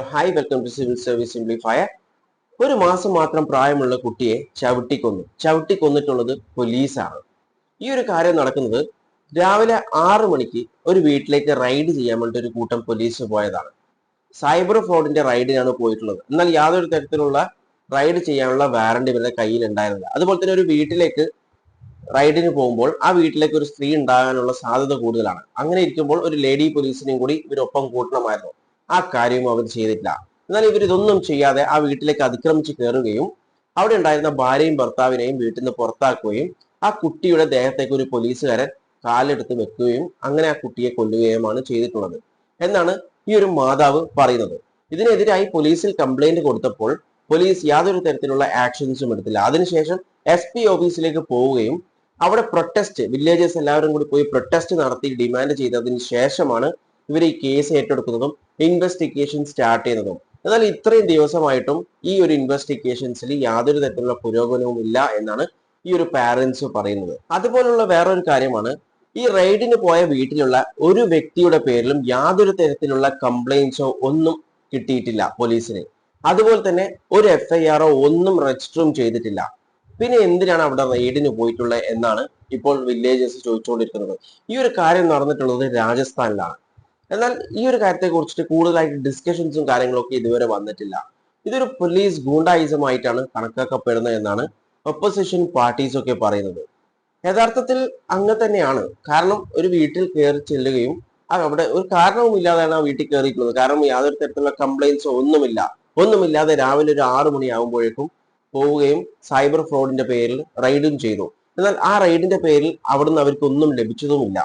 Hello hi welcome to civil service simplifier ഒരു മാസം മാത്രം പ്രായമുള്ള കുട്ടിയെ ചവിട്ടിക്കൊന്നു. ചവിട്ടിക്കൊന്നിട്ടുള്ളത് പോലീസാണ്. ഈ ഒരു കാര്യം നടക്കുന്നത് രാവിലെ ആറു മണിക്ക് ഒരു വീട്ടിലേക്ക് റൈഡ് ചെയ്യാൻ വേണ്ടി ഒരു കൂട്ടം പോലീസ് പോയതാണ്. സൈബർ ഫ്രോഡിന്റെ റൈഡിനാണ് പോയിട്ടുള്ളത്. എന്നാൽ യാതൊരു തരത്തിലുള്ള റൈഡ് ചെയ്യാനുള്ള വാറണ്ടി ഇവരുടെ കയ്യിൽ ഉണ്ടായിരുന്നില്ല അതുപോലെ തന്നെ ഒരു വീട്ടിലേക്ക് റൈഡിന് പോകുമ്പോൾ ആ വീട്ടിലേക്ക് ഒരു സ്ത്രീ ഉണ്ടാകാനുള്ള സാധ്യത കൂടുതലാണ്. അങ്ങനെ ഇരിക്കുമ്പോൾ ഒരു ലേഡി പോലീസിനെയും കൂടി ഇവരൊപ്പം കൂട്ടണമായിരുന്നു. ആ കാര്യവും അവർ ചെയ്തിട്ടില്ല. എന്നാൽ ഇവർ ഇതൊന്നും ചെയ്യാതെ ആ വീട്ടിലേക്ക് അതിക്രമിച്ച് കയറുകയും അവിടെ ഉണ്ടായിരുന്ന ഭാര്യയും ഭർത്താവിനെയും വീട്ടിൽ നിന്ന് പുറത്താക്കുകയും ആ കുട്ടിയുടെ ദേഹത്തേക്ക് ഒരു പോലീസുകാരൻ കാലെടുത്ത് വെക്കുകയും അങ്ങനെ ആ കുട്ടിയെ കൊല്ലുകയുമാണ് ചെയ്തിട്ടുള്ളത്. എന്നാണ് ഈ ഒരു മാതാവ് പറയുന്നത്. ഇതിനെതിരായി പോലീസിൽ കംപ്ലൈന്റ് കൊടുത്തപ്പോൾ പോലീസ് യാതൊരു തരത്തിലുള്ള ആക്ഷൻസും എടുത്തില്ല. അതിനുശേഷം എസ് പി ഓഫീസിലേക്ക് പോവുകയും അവിടെ പ്രൊട്ടസ്റ്റ് വില്ലേജേഴ്സ് എല്ലാവരും കൂടി പോയി പ്രൊട്ടസ്റ്റ് നടത്തി ഡിമാൻഡ് ചെയ്തതിന് ശേഷമാണ് ഇവർ ഈ കേസ് ഏറ്റെടുക്കുന്നതും ഇൻവെസ്റ്റിഗേഷൻ സ്റ്റാർട്ട് ചെയ്യുന്നതും. എന്നാൽ ഇത്രയും ദിവസമായിട്ടും ഈ ഒരു ഇൻവെസ്റ്റിഗേഷൻസിൽ യാതൊരു തരത്തിലുള്ള പുരോഗമനവും ഇല്ല എന്നാണ് ഈ ഒരു പാരന്റ്സ് പറയുന്നത്. അതുപോലുള്ള വേറൊരു കാര്യമാണ് ഈ റെയ്ഡിന് പോയ വീട്ടിലുള്ള ഒരു വ്യക്തിയുടെ പേരിലും യാതൊരു തരത്തിലുള്ള കംപ്ലൈൻസോ ഒന്നും കിട്ടിയിട്ടില്ല പോലീസിന്. അതുപോലെ തന്നെ ഒരു എഫ് ഐ ആറോ ഒന്നും രജിസ്റ്ററും ചെയ്തിട്ടില്ല. പിന്നെ എന്തിനാണ് അവിടെ റെയ്ഡിന് പോയിട്ടുള്ളത് എന്നാണ് ഇപ്പോൾ വില്ലേജസ് ചോദിച്ചുകൊണ്ടിരിക്കുന്നത്. ഈ ഒരു കാര്യം നടന്നിട്ടുള്ളത് രാജസ്ഥാനിലാണ്. എന്നാൽ ഈ ഒരു കാര്യത്തെ കുറിച്ചിട്ട് കൂടുതലായിട്ട് ഡിസ്കഷൻസും കാര്യങ്ങളൊക്കെ ഇതുവരെ വന്നിട്ടില്ല. ഇതൊരു പോലീസ് ഗൂണ്ടായിസമായിട്ടാണ് കണക്കാക്കപ്പെടുന്നത് എന്നാണ് ഒപ്പോസിഷൻ പാർട്ടീസ് ഒക്കെ പറയുന്നത്. യഥാർത്ഥത്തിൽ അങ്ങ് തന്നെയാണ്. കാരണം ഒരു വീട്ടിൽ കയറി ചെല്ലുകയും അവിടെ ഒരു കാരണവും ഇല്ലാതെയാണ് ആ വീട്ടിൽ കയറിയിട്ടുള്ളത് കാരണം യാതൊരു തരത്തിലുള്ള കംപ്ലൈൻസോ ഒന്നുമില്ല. ഒന്നുമില്ലാതെ രാവിലെ ഒരു ആറു മണിയാകുമ്പോഴേക്കും പോവുകയും സൈബർ ഫ്രോഡിന്റെ പേരിൽ റൈഡും ചെയ്തു. എന്നാൽ ആ റൈഡിന്റെ പേരിൽ അവിടുന്ന് അവർക്ക് ഒന്നും ലഭിച്ചതുമില്ല.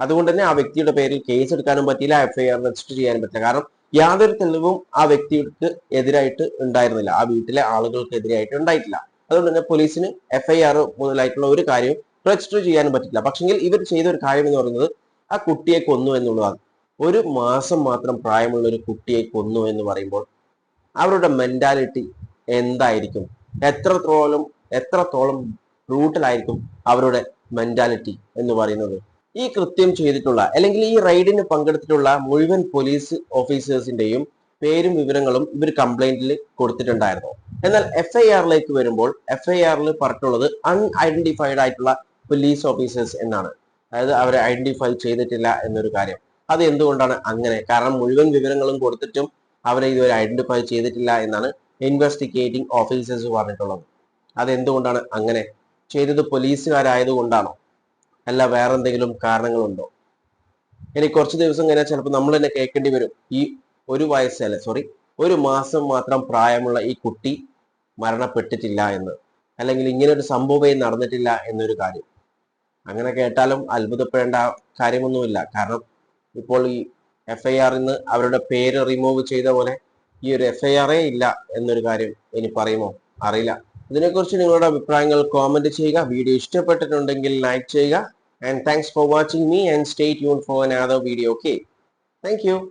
അതുകൊണ്ട് തന്നെ ആ വ്യക്തിയുടെ പേരിൽ കേസ് എടുക്കാനും പറ്റിയില്ല എഫ്ഐആർ രജിസ്റ്റർ ചെയ്യാനും പറ്റില്ല. കാരണം യാതൊരു തെളിവും ആ വ്യക്തിക്ക് എതിരായിട്ട് ഉണ്ടായിരുന്നില്ല. ആ വീട്ടിലെ ആളുകൾക്ക് എതിരായിട്ട് ഉണ്ടായിട്ടില്ല. അതുകൊണ്ട് തന്നെ പോലീസിന് എഫ്ഐആർ മുതലായിട്ടുള്ള ഒരു കാര്യവും രജിസ്റ്റർ ചെയ്യാനും പറ്റില്ല പക്ഷെങ്കിൽ ഇവർ ചെയ്ത ഒരു കാര്യം എന്ന് പറയുന്നത് ആ കുട്ടിയെ കൊന്നു എന്നുള്ളതാണ്. ഒരു മാസം മാത്രം പ്രായമുള്ള ഒരു കുട്ടിയെ കൊന്നു എന്ന് പറയുമ്പോൾ അവരുടെ മെന്റാലിറ്റി എന്തായിരിക്കും? എത്രത്തോളം എത്രത്തോളം ബ്രൂട്ടലായിരിക്കും അവരുടെ മെന്റാലിറ്റി എന്ന് പറയുന്നത്? ഈ കൃത്യം ചെയ്തിട്ടുള്ള അല്ലെങ്കിൽ ഈ റൈഡിന് പങ്കെടുത്തിട്ടുള്ള മുഴുവൻ പോലീസ് ഓഫീസേഴ്സിന്റെയും പേരും വിവരങ്ങളും ഇവർ കംപ്ലൈന്റിൽ കൊടുത്തിട്ടുണ്ടായിരുന്നു. എന്നാൽ എഫ് ഐ ആറിലേക്ക് വരുമ്പോൾ എഫ് ഐ ആറിൽ പറഞ്ഞിട്ടുള്ളത് അൺഐഡന്റിഫൈഡ് ആയിട്ടുള്ള പോലീസ് ഓഫീസേഴ്സ് എന്നാണ്. അതായത് അവരെ ഐഡന്റിഫൈ ചെയ്തിട്ടില്ല എന്നൊരു കാര്യം. അത് എന്തുകൊണ്ടാണ് അങ്ങനെ? കാരണം മുഴുവൻ വിവരങ്ങളും കൊടുത്തിട്ടും അവരെ ഇതുവരെ ഐഡന്റിഫൈ ചെയ്തിട്ടില്ല എന്നാണ് ഇൻവെസ്റ്റിഗേറ്റിംഗ് ഓഫീസേഴ്സ് പറഞ്ഞിട്ടുള്ളത്. അതെന്തുകൊണ്ടാണ് അങ്ങനെ? ചെയ്തത് പോലീസുകാരായതുകൊണ്ടാണോ അല്ല വേറെ എന്തെങ്കിലും കാരണങ്ങളുണ്ടോ? ഇനി കുറച്ച് ദിവസം കഴിഞ്ഞാൽ ചിലപ്പോൾ നമ്മൾ തന്നെ കേൾക്കേണ്ടി വരും. ഈ ഒരു വയസ്സല്ല സോറി ഒരു മാസം മാത്രം പ്രായമുള്ള ഈ കുട്ടി മരണപ്പെട്ടിട്ടില്ല എന്ന്. അല്ലെങ്കിൽ ഇങ്ങനെ ഒരു സംഭവമേ നടന്നിട്ടില്ല എന്നൊരു കാര്യം. അങ്ങനെ കേട്ടാലും അത്ഭുതപ്പെടേണ്ട കാര്യമൊന്നുമില്ല. കാരണം ഇപ്പോൾ ഈ എഫ് ഐ ആറിൽ നിന്ന് അവരുടെ പേര് റിമൂവ് ചെയ്ത പോലെ ഈ ഒരു എഫ് ഐ ആറേ ഇല്ല എന്നൊരു കാര്യം ഇനി പറയുമോ? അറിയില്ല. ഇതിനെക്കുറിച്ച് നിങ്ങളുടെ അഭിപ്രായങ്ങൾ കോമന്റ് ചെയ്യുക. വീഡിയോ ഇഷ്ടപ്പെട്ടിട്ടുണ്ടെങ്കിൽ ലൈക്ക് ചെയ്യുക. and thanks for watching me and stay tuned for another video okay? Thank you.